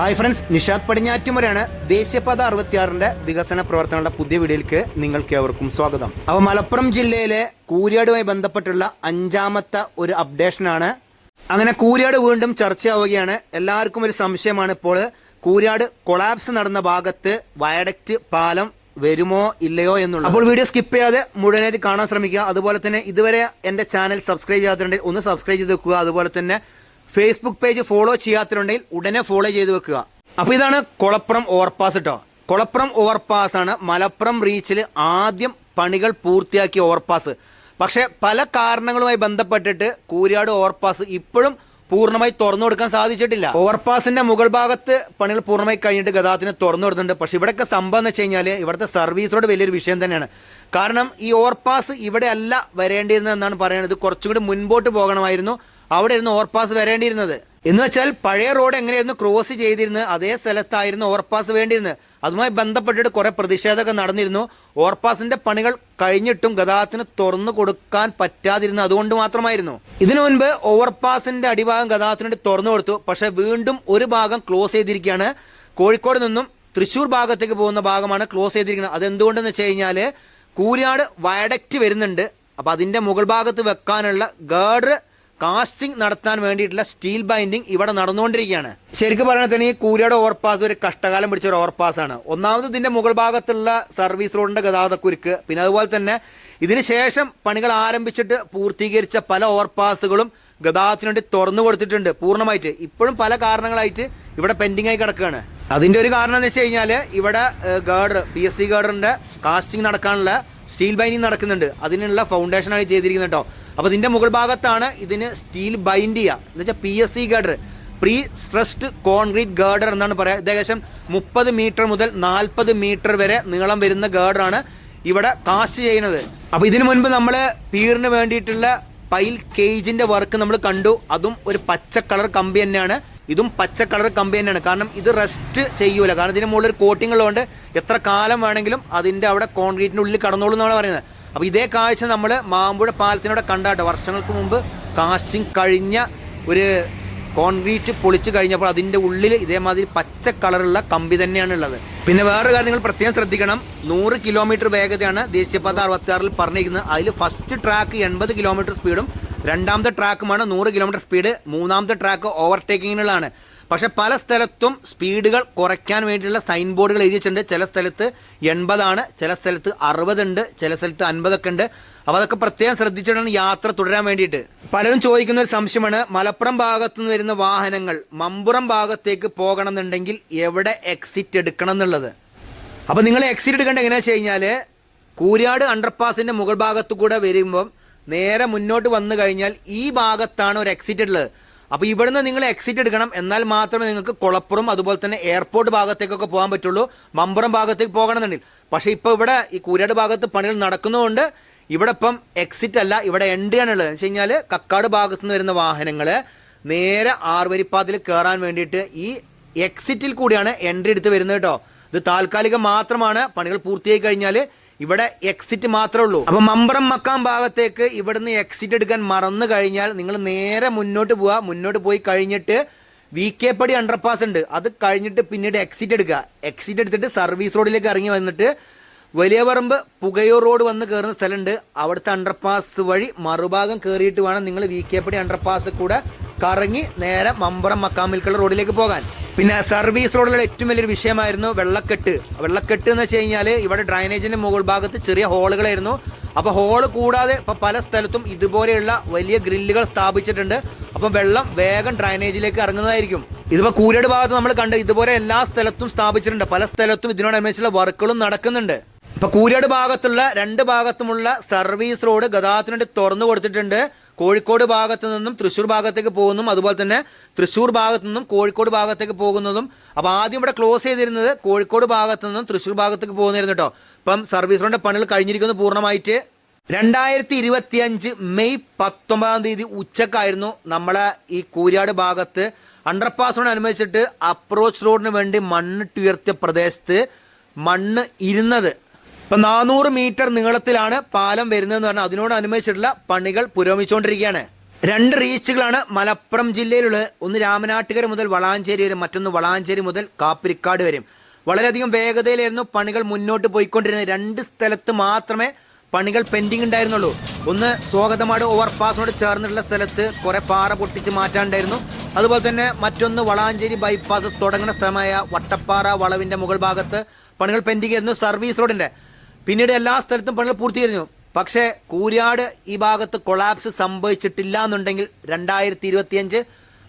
Hi friends Nishad പടിഞ്ഞാറ്റുമരാണ് ദേശീയപാത അറുപത്തിയാറിന്റെ വികസന പ്രവർത്തനങ്ങളുടെ പുതിയ വീഡിയോയിലേക്ക് നിങ്ങൾക്ക് ഏവർക്കും സ്വാഗതം. അപ്പോൾ മലപ്പുറം ജില്ലയിലെ കൂരിയാടുമായി ബന്ധപ്പെട്ടുള്ള അഞ്ചാമത്തെ ഒരു അപ്ഡേഷനാണ്. അങ്ങനെ കൂരിയാട് വീണ്ടും ചർച്ചയാവുകയാണ്. എല്ലാവർക്കും ഒരു സംശയമാണ് ഇപ്പോൾ കൂരിയാട് കൊളാപ്സ് നടന്ന ഭാഗത്ത് വയഡക്റ്റ് പാലം വരുമോ ഇല്ലയോ എന്നുള്ളത്. അപ്പോൾ വീഡിയോ സ്കിപ്പ് ചെയ്യാതെ മുഴുവനായിട്ട് കാണാൻ ശ്രമിക്കുക. അതുപോലെ തന്നെ ഇതുവരെ എന്റെ ചാനൽ സബ്സ്ക്രൈബ് ചെയ്യാത്തിട്ടുണ്ടെങ്കിൽ ഒന്ന് സബ്സ്ക്രൈബ് ചെയ്ത് വെക്കുക. അതുപോലെ തന്നെ ഫേസ്ബുക്ക് പേജ് ഫോളോ ചെയ്യാത്തിട്ടുണ്ടെങ്കിൽ ഉടനെ ഫോളോ ചെയ്ത് വെക്കുക. അപ്പോൾ ഇതാണ് കൊളപ്പുറം ഓവർപാസ് കേട്ടോ കൊളപ്പുറം ഓവർപാസ് ആണ് മലപ്പുറം റീച്ചിൽ ആദ്യം പണികൾ പൂർത്തിയാക്കിയ ഓവർപാസ് പക്ഷേ പല കാരണങ്ങളുമായി ബന്ധപ്പെട്ടിട്ട് കൂരിയാട് ഓവർപാസ് ഇപ്പോഴും പൂർണമായി തുറന്നു കൊടുക്കാൻ സാധിച്ചിട്ടില്ല. ഓവർപാസിന്റെ മുകൾ ഭാഗത്ത് പണികൾ പൂർണമായി കഴിഞ്ഞിട്ട് ഗതാഗതത്തിന് തുറന്നു കൊടുത്തിട്ടുണ്ട്. പക്ഷെ ഇവിടെയൊക്കെ സംഭവം എന്ന് വെച്ച് കഴിഞ്ഞാൽ ഇവിടുത്തെ സർവീസിനോട് വലിയൊരു വിഷയം തന്നെയാണ്. കാരണം ഈ ഓവർപാസ് ഇവിടെ അല്ല വരേണ്ടിയിരുന്നതെന്നാണ് പറയുന്നത്. കുറച്ചുകൂടി മുൻപോട്ട് പോകണമായിരുന്നു. അവിടെ ഇരുന്ന് ഓവർപാസ് വരേണ്ടിയിരുന്നത്. എന്ന് വെച്ചാൽ പഴയ റോഡ് എങ്ങനെയായിരുന്നു ക്രോസ് ചെയ്തിരുന്നത് അതേ സ്ഥലത്തായിരുന്നു ഓവർപാസ് വേണ്ടിയിരുന്നത്. അതുമായി ബന്ധപ്പെട്ടിട്ട് കുറെ പ്രതിഷേധമൊക്കെ നടന്നിരുന്നു. ഓവർപാസിന്റെ പണികൾ കഴിഞ്ഞിട്ടും ഗതാഗതത്തിന് തുറന്നു കൊടുക്കാൻ പറ്റാതിരുന്നു അതുകൊണ്ട് മാത്രമായിരുന്നു. ഇതിനു മുൻപ് ഓവർപാസിന്റെ അടിഭാഗം ഗതാഗതത്തിന് തുറന്നു കൊടുത്തു. പക്ഷെ വീണ്ടും ഒരു ഭാഗം ക്ലോസ് ചെയ്തിരിക്കുകയാണ്. കോഴിക്കോട് നിന്നും തൃശൂർ ഭാഗത്തേക്ക് പോകുന്ന ഭാഗമാണ് ക്ലോസ് ചെയ്തിരിക്കുന്നത്. അതെന്തുകൊണ്ടെന്ന് വെച്ച് കഴിഞ്ഞാൽ കൂരിയാട് വയഡക്റ്റ് വരുന്നുണ്ട്. അപ്പോൾ അതിന്റെ മുകൾ ഭാഗത്ത് വെക്കാനുള്ള ഗാർഡ് കാസ്റ്റിംഗ് നടത്താൻ വേണ്ടിയിട്ടുള്ള സ്റ്റീൽ ബൈൻഡിങ് ഇവിടെ നടന്നുകൊണ്ടിരിക്കുകയാണ്. ശരിക്കും പറയുന്നത് തന്നെ ഈ കൂരിയുടെ ഓവർപാസ് ഒരു കഷ്ടകാലം പിടിച്ച ഒരു ഓവർപാസാണ് ഒന്നാമത് ഇതിന്റെ മുകൾ ഭാഗത്തുള്ള സർവീസ് റോഡിന്റെ ഗതാഗതക്കുരുക്ക് പിന്നെ അതുപോലെ തന്നെ ഇതിനുശേഷം പണികൾ ആരംഭിച്ചിട്ട് പൂർത്തീകരിച്ച പല ഓവർപാസുകളും ഗതാഗതത്തിന് വേണ്ടി തുറന്നു കൊടുത്തിട്ടുണ്ട് പൂർണമായിട്ട്. ഇപ്പോഴും പല കാരണങ്ങളായിട്ട് ഇവിടെ പെൻഡിങ് ആയി കിടക്കുകയാണ്. അതിന്റെ ഒരു കാരണം എന്ന് വെച്ച് കഴിഞ്ഞാൽ ഇവിടെ ഗാർഡർ പി എസ് സി ഗാർഡറിന്റെ കാസ്റ്റിംഗ് നടക്കാനുള്ള സ്റ്റീൽ ബൈനിങ് നടക്കുന്നുണ്ട്. അതിനുള്ള ഫൗണ്ടേഷനാണ് ചെയ്തിരിക്കുന്നത് കേട്ടോ അപ്പോൾ ഇതിന്റെ മുകൾ ഭാഗത്താണ് ഇതിന് സ്റ്റീൽ ബൈൻഡ് ചെയ്യുക എന്ന് വെച്ചാൽ P S C girder pre stressed concrete girder എന്നാണ് പറയുക ഏകദേശം മുപ്പത് മീറ്റർ മുതൽ നാൽപ്പത് മീറ്റർ വരെ നീളം വരുന്ന ഗാർഡറാണ് ഇവിടെ കാസ്റ്റ് ചെയ്യുന്നത്. അപ്പോൾ ഇതിനു മുൻപ് നമ്മൾ പീറിന് വേണ്ടിയിട്ടുള്ള പൈൽ കേജിന്റെ വർക്ക് നമ്മൾ കണ്ടു. അതും ഒരു പച്ച കളർ കമ്പി തന്നെയാണ്. ഇതും പച്ച കളർ കമ്പി തന്നെയാണ്. കാരണം ഇത് റെസ്റ്റ് ചെയ്യൂല. കാരണം ഇതിന് മുകളിൽ ഒരു കോട്ടിംഗ് ഉള്ളതുകൊണ്ട് എത്ര കാലം വേണമെങ്കിലും അതിന്റെ അവിടെ കോൺക്രീറ്റിന്റെ ഉള്ളിൽ കടന്നോളൂ എന്നാണ് പറയുന്നത്. അപ്പോൾ ഇതേ കാഴ്ച നമ്മൾ മാമ്പുഴ പാലത്തിനോടെ കണ്ടാട്ടോ വർഷങ്ങൾക്ക് മുമ്പ് കാസ്റ്റിംഗ് കഴിഞ്ഞ ഒരു കോൺക്രീറ്റ് പൊളിച്ചു കഴിഞ്ഞപ്പോൾ അതിന്റെ ഉള്ളിൽ ഇതേമാതിരി പച്ച കളറുള്ള കമ്പി തന്നെയാണ് ഉള്ളത്. പിന്നെ വേറൊരു കാര്യം നിങ്ങൾ പ്രത്യേകം ശ്രദ്ധിക്കണം. നൂറ് കിലോമീറ്റർ വേഗതയാണ് ദേശീയപാത അറുപത്തി ആറിൽ പറഞ്ഞിരിക്കുന്നത്. അതിൽ ഫസ്റ്റ് ട്രാക്ക് എൺപത് കിലോമീറ്റർ സ്പീഡും രണ്ടാമത്തെ ട്രാക്കുമാണ് നൂറ് കിലോമീറ്റർ സ്പീഡ്. മൂന്നാമത്തെ ട്രാക്ക് ഓവർടേക്കിങ്ങിനുള്ളതാണ്. പക്ഷെ പല സ്ഥലത്തും സ്പീഡുകൾ കുറയ്ക്കാൻ വേണ്ടിയുള്ള സൈൻ ബോർഡുകൾ എഴുതിയിട്ടുണ്ട് ചില സ്ഥലത്ത് എൺപതാണ് ചില സ്ഥലത്ത് അറുപതുണ്ട് ചില സ്ഥലത്ത് അൻപതൊക്കെ ഉണ്ട്. അപ്പോൾ അതൊക്കെ പ്രത്യേകം ശ്രദ്ധിച്ചിട്ടാണ് യാത്ര തുടരാൻ വേണ്ടിയിട്ട്. പലരും ചോദിക്കുന്ന ഒരു സംശയമാണ് മലപ്പുറം ഭാഗത്തു നിന്ന് വരുന്ന വാഹനങ്ങൾ മമ്പുറം ഭാഗത്തേക്ക് പോകണമെന്നുണ്ടെങ്കിൽ എവിടെ എക്സിറ്റ് എടുക്കണം എന്നുള്ളത്? അപ്പോൾ നിങ്ങൾ എക്സിറ്റ് എടുക്കേണ്ടത് എങ്ങനെയാണെന്ന് വെച്ച് കഴിഞ്ഞാൽ കൂരിയാട് അണ്ടർപാസിന്റെ മുകൾ ഭാഗത്തു കൂടെ വരുമ്പം നേരെ മുന്നോട്ട് വന്നു കഴിഞ്ഞാൽ ഈ ഭാഗത്താണ് ഒരു എക്സിറ്റ് ഉള്ളത്. അപ്പോൾ ഇവിടുന്ന് നിങ്ങൾ എക്സിറ്റ് എടുക്കണം എന്നാൽ മാത്രമേ നിങ്ങൾക്ക് കുളപ്പുറം അതുപോലെ തന്നെ എയർപോർട്ട് ഭാഗത്തേക്കൊക്കെ പോകാൻ പറ്റുള്ളൂ. മമ്പുറം ഭാഗത്തേക്ക് പോകണമെന്നുണ്ടെങ്കിൽ. പക്ഷേ ഇപ്പോൾ ഇവിടെ ഈ കൂരാട് ഭാഗത്ത് പണികൾ നടക്കുന്നതുകൊണ്ട് ഇവിടെ ഇപ്പം എക്സിറ്റ് അല്ല ഇവിടെ എൻട്രി ആണുള്ളത്. എന്ന് വെച്ച് കഴിഞ്ഞാൽ കക്കാട് ഭാഗത്തു നിന്ന് വരുന്ന വാഹനങ്ങൾ നേരെ ആറുവരിപ്പാതിൽ കയറാൻ വേണ്ടിയിട്ട് ഈ എക്സിറ്റിൽ കൂടിയാണ് എൻട്രി എടുത്ത് വരുന്നത് കേട്ടോ. ഇത് താൽക്കാലികം മാത്രമാണ്. പണികൾ പൂർത്തിയായി കഴിഞ്ഞാൽ ഇവിടെ എക്സിറ്റ് മാത്രമേ ഉള്ളൂ. അപ്പം മമ്പറം മക്കാം ഭാഗത്തേക്ക് ഇവിടുന്ന് എക്സിറ്റ് എടുക്കാൻ മറന്നു കഴിഞ്ഞാൽ നിങ്ങൾ നേരെ മുന്നോട്ട് പോവുക. മുന്നോട്ട് പോയി കഴിഞ്ഞിട്ട് വി കെ പടി അണ്ടർപാസ് ഉണ്ട്. അത് കഴിഞ്ഞിട്ട് പിന്നീട് എക്സിറ്റ് എടുക്കുക. എക്സിറ്റ് എടുത്തിട്ട് സർവീസ് റോഡിലേക്ക് ഇറങ്ങി വന്നിട്ട് വലിയ പറമ്പ് പുകയൂർ റോഡ് വന്ന് കയറുന്ന സ്ഥലമുണ്ട്. അവിടുത്തെ അണ്ടർപാസ് വഴി മറുഭാഗം കയറിയിട്ട് വേണം നിങ്ങൾ വി കെ പടി അണ്ടർപാസ് കൂടെ കറങ്ങി നേരെ മമ്പറം മക്കാമിൽക്കുള്ള റോഡിലേക്ക് പോകാൻ. പിന്നെ സർവീസ് റോഡിലുള്ള ഏറ്റവും വലിയൊരു വിഷയമായിരുന്നു വെള്ളക്കെട്ട്. വെള്ളക്കെട്ട് എന്ന് വെച്ച് കഴിഞ്ഞാൽ ഇവിടെ ഡ്രൈനേജിന്റെ മുകൾ ഭാഗത്ത് ചെറിയ ഹോളുകളായിരുന്നു. അപ്പോൾ ഹോൾ കൂടാതെ ഇപ്പോൾ പല സ്ഥലത്തും ഇതുപോലെയുള്ള വലിയ ഗ്രില്ലുകൾ സ്ഥാപിച്ചിട്ടുണ്ട്. അപ്പം വെള്ളം വേഗം ഡ്രൈനേജിലേക്ക് ഇറങ്ങുന്നതായിരിക്കും. ഇതിപ്പോൾ കൂരട് ഭാഗത്ത് നമ്മൾ കണ്ട് ഇതുപോലെ എല്ലാ സ്ഥലത്തും സ്ഥാപിച്ചിട്ടുണ്ട്. പല സ്ഥലത്തും ഇതിനോടനുബന്ധിച്ചുള്ള വർക്കുകളും നടക്കുന്നുണ്ട്. ഇപ്പൊ കൂരാട് ഭാഗത്തുള്ള രണ്ട് ഭാഗത്തുമുള്ള സർവീസ് റോഡ് ഗതാഗതത്തിന് വേണ്ടി തുറന്നു കൊടുത്തിട്ടുണ്ട്. കോഴിക്കോട് ഭാഗത്തു നിന്നും തൃശ്ശൂർ ഭാഗത്തേക്ക് പോകുന്നതും അതുപോലെ തന്നെ തൃശ്ശൂർ ഭാഗത്തു നിന്നും കോഴിക്കോട് ഭാഗത്തേക്ക് പോകുന്നതും. അപ്പോൾ ആദ്യം ഇവിടെ ക്ലോസ് ചെയ്തിരുന്നത് കോഴിക്കോട് ഭാഗത്തു നിന്നും തൃശ്ശൂർ ഭാഗത്തേക്ക് പോകുന്നതായിരുന്നു കേട്ടോ. ഇപ്പം സർവീസ് റോഡിന്റെ പണികൾ കഴിഞ്ഞിരിക്കുന്നു പൂർണമായിട്ട്. രണ്ടായിരത്തി ഇരുപത്തിയഞ്ച് മെയ് പത്തൊമ്പതാം തീയതി ഉച്ചക്കായിരുന്നു നമ്മളെ ഈ കൂരാട് ഭാഗത്ത്. അനുവദിച്ചിട്ട് അപ്രോച്ച് റോഡിന് വേണ്ടി മണ്ണിട്ടുയർത്തിയ പ്രദേശത്ത് മണ്ണ് ഇരുന്നത് ഇപ്പൊ നാനൂറ് മീറ്റർ നീളത്തിലാണ് പാലം വരുന്നതെന്ന് പറഞ്ഞാൽ അതിനോട് അനുബന്ധിച്ചിട്ടുള്ള പണികൾ പുരോഗമിച്ചുകൊണ്ടിരിക്കുകയാണ്. രണ്ട് റീച്ചുകളാണ് മലപ്പുറം ജില്ലയിലുള്ളത്. ഒന്ന് രാമനാട്ടുകര മുതൽ വളാഞ്ചേരി വരും മറ്റൊന്ന് വളാഞ്ചേരി മുതൽ കാപ്പിരിക്കാട് വരും വളരെയധികം വേഗതയിലായിരുന്നു പണികൾ മുന്നോട്ട് പോയിക്കൊണ്ടിരുന്നത്. രണ്ട് സ്ഥലത്ത് മാത്രമേ പണികൾ പെൻഡിങ് ഉണ്ടായിരുന്നുള്ളൂ. ഒന്ന് സ്വാഗതമാട് ഓവർപാസിനോട് ചേർന്നിട്ടുള്ള സ്ഥലത്ത് കുറെ പാറ പൊട്ടിച്ച് മാറ്റാണ്ടായിരുന്നു അതുപോലെ തന്നെ മറ്റൊന്ന് വളാഞ്ചേരി ബൈപ്പാസ് തുടങ്ങുന്ന സ്ഥലമായ വട്ടപ്പാറ വളവിന്റെ മുകൾ ഭാഗത്ത് പണികൾ പെൻഡിങ് ആയിരുന്നു. സർവീസ് റോഡിന്റെ പിന്നീട് എല്ലാ സ്ഥലത്തും പണികൾ പൂർത്തീകരിച്ചു പക്ഷേ കൂരിയാട് ഈ ഭാഗത്ത് കൊളാപ്സ് സംഭവിച്ചിട്ടില്ല എന്നുണ്ടെങ്കിൽ രണ്ടായിരത്തി ഇരുപത്തിയഞ്ച്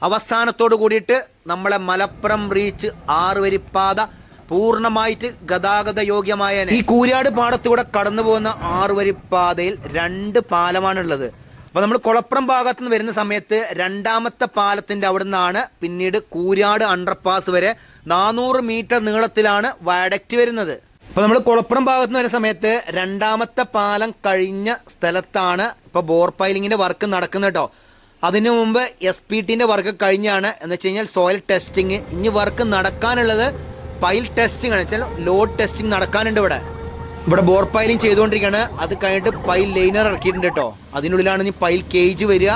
അവസാനത്തോട് കൂടിയിട്ട് നമ്മളെ മലപ്പുറം റീച്ച് ആറുവരിപ്പാത പൂർണമായിട്ട് ഗതാഗത യോഗ്യമായ ഈ കൂരിയാട് പാടത്തൂടെ കടന്നു പോകുന്ന ആറുവരിപ്പാതയിൽ രണ്ട് പാലമാണുള്ളത്. അപ്പോൾ നമ്മൾ കുളപ്പുറം ഭാഗത്ത് നിന്ന് വരുന്ന സമയത്ത് രണ്ടാമത്തെ പാലത്തിന്റെ അവിടെ നിന്നാണ് പിന്നീട് കൂരിയാട് അണ്ടർപാസ് വരെ നാനൂറ് മീറ്റർ നീളത്തിലാണ് വയഡക്റ്റ് വരുന്നത്. അപ്പൊ നമ്മൾ കുളപ്പുറം ഭാഗത്ത് നിന്ന് വരുന്ന സമയത്ത് രണ്ടാമത്തെ പാലം കഴിഞ്ഞ സ്ഥലത്താണ് ഇപ്പൊ ബോർ പൈലിങ്ങിന്റെ വർക്ക് നടക്കുന്നത് കേട്ടോ അതിനു മുമ്പ് എസ് പി ടിന്റെ വർക്ക് കഴിഞ്ഞാണ്. എന്ന് വെച്ച് കഴിഞ്ഞാൽ സോയിൽ ടെസ്റ്റിങ് ഇനി വർക്ക് നടക്കാനുള്ളത് പൈൽ ടെസ്റ്റിംഗ് ആണ്. വെച്ചാൽ ലോഡ് ടെസ്റ്റിംഗ് നടക്കാനുണ്ട് ഇവിടെ. ഇവിടെ ബോർ പൈലിംഗ് ചെയ്തുകൊണ്ടിരിക്കുകയാണ്. അത് കഴിഞ്ഞിട്ട് പൈൽ ലൈനർ ഇറക്കിയിട്ടുണ്ട് കേട്ടോ അതിനുള്ളിലാണ് ഇനി പൈൽ കേജ് വരിക.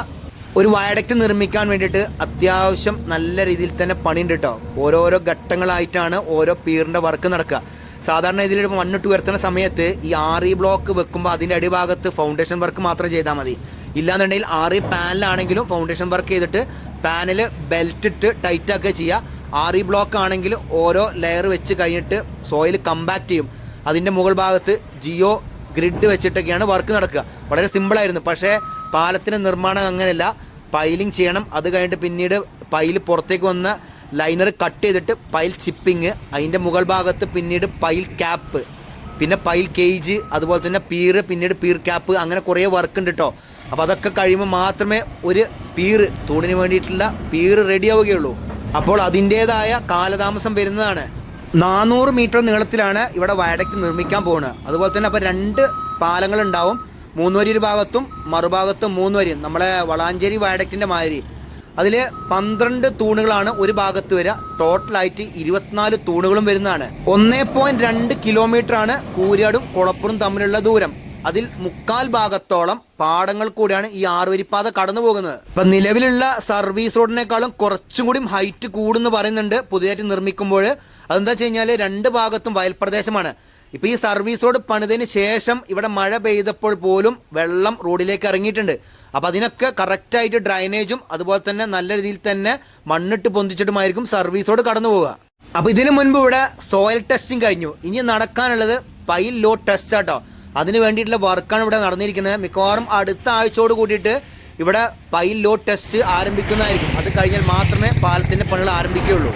ഒരു വയഡക്റ്റ് നിർമ്മിക്കാൻ വേണ്ടിയിട്ട് അത്യാവശ്യം നല്ല രീതിയിൽ തന്നെ പണിയുണ്ട് കേട്ടോ ഓരോരോ ഘട്ടങ്ങളായിട്ടാണ് ഓരോ പീറിന്റെ വർക്ക് നടക്കുക. സാധാരണ ഇതിൽ മണ്ണിട്ട് ഉയർത്തുന്ന സമയത്ത് ഈ ആറി ബ്ലോക്ക് വെക്കുമ്പോൾ അതിന്റെ അടിഭാഗത്ത് ഫൗണ്ടേഷൻ വർക്ക് മാത്രം ചെയ്താൽ മതി. ഇല്ലാന്നുണ്ടെങ്കിൽ ആറി പാനലാണെങ്കിലും ഫൗണ്ടേഷൻ വർക്ക് ചെയ്തിട്ട് പാനൽ ബെൽറ്റ് ഇട്ട് ടൈറ്റ് ആക്കുക ചെയ്യുക ആറി ബ്ലോക്ക് ആണെങ്കിൽ ഓരോ ലെയർ വെച്ച് കഴിഞ്ഞിട്ട് സോയിൽ കമ്പാക്ട് ചെയ്യും. അതിന്റെ മുകൾ ഭാഗത്ത് ജിയോ ഗ്രിഡ് വെച്ചിട്ടൊക്കെയാണ് വർക്ക് നടക്കുക. വളരെ സിമ്പിളായിരുന്നു പക്ഷേ പാലത്തിന്റെ നിർമ്മാണം അങ്ങനെയല്ല. പൈലിംഗ് ചെയ്യണം. അത് കഴിഞ്ഞിട്ട് പിന്നീട് പൈൽ പുറത്തേക്ക് വന്ന ലൈനർ കട്ട് ചെയ്തിട്ട് പൈൽ ചിപ്പിങ് അതിന്റെ മുകൾ ഭാഗത്ത് പിന്നീട് പൈൽ ക്യാപ്പ് പിന്നെ പൈൽ കേജ് അതുപോലെ തന്നെ പീറ് പിന്നീട് പീർ ക്യാപ്പ് അങ്ങനെ കുറേ വർക്ക് ഉണ്ട് കേട്ടോ അപ്പോൾ അതൊക്കെ കഴിയുമ്പോൾ മാത്രമേ ഒരു പീറ് തൂണിന് വേണ്ടിയിട്ടുള്ള പീറ് റെഡി ആവുകയുള്ളൂ. അപ്പോൾ അതിന്റേതായ കാലതാമസം വരുന്നതാണ്. നാനൂറ് മീറ്റർ നീളത്തിലാണ് ഇവിടെ വയഡക്റ്റ് നിർമ്മിക്കാൻ പോകുന്നത് അതുപോലെ തന്നെ അപ്പോൾ രണ്ട് പാലങ്ങളുണ്ടാവും. മൂന്നുവരി ഭാഗത്തും മറുഭാഗത്തും മൂന്നുവരിയും നമ്മളെ വളാഞ്ചേരി വയഡക്റ്റിന്റെ മാതിരി. അതിൽ പന്ത്രണ്ട് തൂണുകളാണ് ഒരു ഭാഗത്ത് വരിക. ടോട്ടലായിട്ട് ഇരുപത്തിനാല് തൂണുകളും വരുന്നതാണ്. ഒന്നേ പോയിന്റ് രണ്ട് കിലോമീറ്റർ ആണ് കൂരിയാടും കുളപ്പുറും തമ്മിലുള്ള ദൂരം. അതിൽ മുക്കാൽ ഭാഗത്തോളം പാടങ്ങൾ കൂടിയാണ് ഈ ആറുവരിപ്പാത കടന്നു പോകുന്നത്. ഇപ്പൊ നിലവിലുള്ള സർവീസ് റോഡിനേക്കാളും കുറച്ചും കൂടി ഹൈറ്റ് കൂടുന്നു പറയുന്നുണ്ട് പുതിയതായിട്ട് നിർമ്മിക്കുമ്പോൾ. അതെന്താ വെച്ച് കഴിഞ്ഞാൽ രണ്ട് ഭാഗത്തും വയൽപ്രദേശമാണ്. ഇപ്പൊ ഈ സർവീസ് റോഡ് പണിതിന് ശേഷം ഇവിടെ മഴ പെയ്തപ്പോൾ പോലും വെള്ളം റോഡിലേക്ക് ഇറങ്ങിയിട്ടുണ്ട്. അപ്പൊ അതിനൊക്കെ കറക്റ്റായിട്ട് ഡ്രൈനേജും അതുപോലെ തന്നെ നല്ല രീതിയിൽ തന്നെ മണ്ണിട്ട് പൊന്തിച്ചിട്ടുമായിരിക്കും സർവീസോട് കടന്നു പോവുക. അപ്പോൾ ഇതിനു മുൻപ് ഇവിടെ സോയിൽ ടെസ്റ്റിംഗ് കഴിഞ്ഞു. ഇനി നടക്കാനുള്ളത് പൈൽ ലോ ടെസ്റ്റ് ആട്ടോ അതിന് വേണ്ടിയിട്ടുള്ള വർക്കാണ് ഇവിടെ നടന്നിരിക്കുന്നത്. മിക്കവാറും അടുത്ത ആഴ്ചയോട് കൂടിയിട്ട് ഇവിടെ പൈൽ ലോ ടെസ്റ്റ് ആരംഭിക്കുന്നതായിരിക്കും. അത് കഴിഞ്ഞാൽ മാത്രമേ പാലത്തിന്റെ പണികൾ ആരംഭിക്കുകയുള്ളൂ.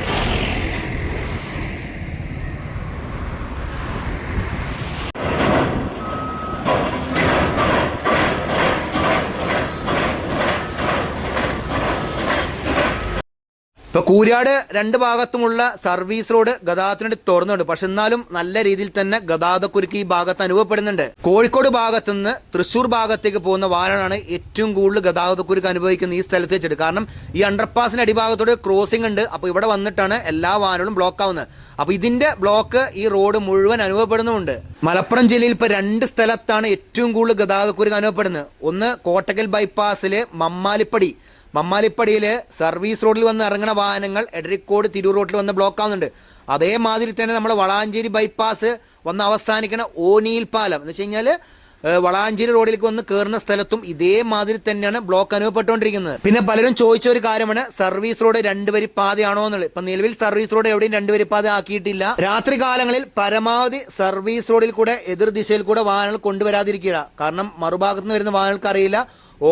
കൂരാട് രണ്ട് ഭാഗത്തുമുള്ള സർവീസ് റോഡ് ഗതാഗതത്തിനുണ്ട് തുറന്നുണ്ട്. പക്ഷെ എന്നാലും നല്ല രീതിയിൽ തന്നെ ഗതാഗതക്കുരുക്ക് ഈ ഭാഗത്ത് അനുഭവപ്പെടുന്നുണ്ട്. കോഴിക്കോട് ഭാഗത്തു നിന്ന് തൃശ്ശൂർ ഭാഗത്തേക്ക് പോകുന്ന വാഹനമാണ് ഏറ്റവും കൂടുതൽ ഗതാഗതക്കുരുക്ക് അനുഭവിക്കുന്ന ഈ സ്ഥലത്ത് വെച്ചിട്ട്. കാരണം ഈ അണ്ടർപാസിന്റെ അടിഭാഗത്തോട് ക്രോസിംഗ് ഉണ്ട്. അപ്പോൾ ഇവിടെ വന്നിട്ടാണ് എല്ലാ വാഹനങ്ങളും ബ്ലോക്ക് ആവുന്നത്. അപ്പോൾ ഇതിന്റെ ബ്ലോക്ക് ഈ റോഡ് മുഴുവൻ അനുഭവപ്പെടുന്നുമുണ്ട്. മലപ്പുറം ജില്ലയിൽ ഇപ്പൊ രണ്ട് സ്ഥലത്താണ് ഏറ്റവും കൂടുതൽ ഗതാഗതക്കുരുക്ക് അനുഭവപ്പെടുന്നത്. ഒന്ന് കോട്ടക്കൽ ബൈപ്പാസിലെ മമ്മാലിപ്പടി. മമ്മാലിപ്പടിയിൽ സർവീസ് റോഡിൽ വന്ന് ഇറങ്ങുന്ന വാഹനങ്ങൾ എടരിക്കോട് തിരൂർ റോഡിൽ വന്ന് ബ്ലോക്ക് ആവുന്നുണ്ട് അതേമാതിരി തന്നെ നമ്മൾ വളാഞ്ചേരി ബൈപ്പാസ് വന്ന് അവസാനിക്കുന്ന ഓനിയിൽ പാലം. എന്ന് വെച്ച് കഴിഞ്ഞാൽ വളാഞ്ചേരി റോഡിലേക്ക് വന്ന് കയറുന്ന സ്ഥലത്തും ഇതേമാതിരി തന്നെയാണ് ബ്ലോക്ക് അനുഭവപ്പെട്ടുകൊണ്ടിരിക്കുന്നത്. പിന്നെ പലരും ചോദിച്ച ഒരു കാര്യമാണ് സർവീസ് റോഡ് രണ്ട് വരി പാതയാണോ എന്നുള്ളത്. ഇപ്പൊ നിലവിൽ സർവീസ് റോഡ് എവിടെയും രണ്ട് വരി പാത ആക്കിയിട്ടില്ല. രാത്രി കാലങ്ങളിൽ പരമാവധി സർവീസ് റോഡിൽ കൂടെ എതിർ ദിശയിൽ കൂടെ വാഹനങ്ങൾ കൊണ്ടുവരാതിരിക്കുക. കാരണം മറുഭാഗത്ത് നിന്ന് വരുന്ന വാഹനങ്ങൾക്ക് അറിയില്ല.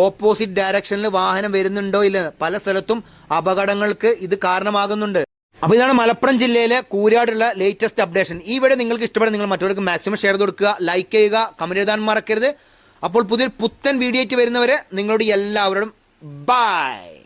ഓപ്പോസിറ്റ് ഡയറക്ഷനിൽ വാഹനം വരുന്നുണ്ടോ ഇല്ല പല സ്ഥലത്തും അപകടങ്ങൾക്ക് ഇത് കാരണമാകുന്നുണ്ട്. അപ്പോൾ ഇതാണ് മലപ്പുറം ജില്ലയിലെ കൂരാടുള്ള ലേറ്റസ്റ്റ് അപ്ഡേഷൻ ഈ വീഡിയോ നിങ്ങൾക്ക് ഇഷ്ടപ്പെടുന്ന നിങ്ങൾ മറ്റവർക്ക് മാക്സിമം ഷെയർ കൊടുക്കുക ലൈക്ക് ചെയ്യുക കമന്റ് എഴുതാൻ മറക്കരുത്. അപ്പോൾ പുതിയൊരു പുത്തൻ വീഡിയോ ആയിട്ട് വരുന്നവരെ നിങ്ങളോട് എല്ലാവരോടും ബൈ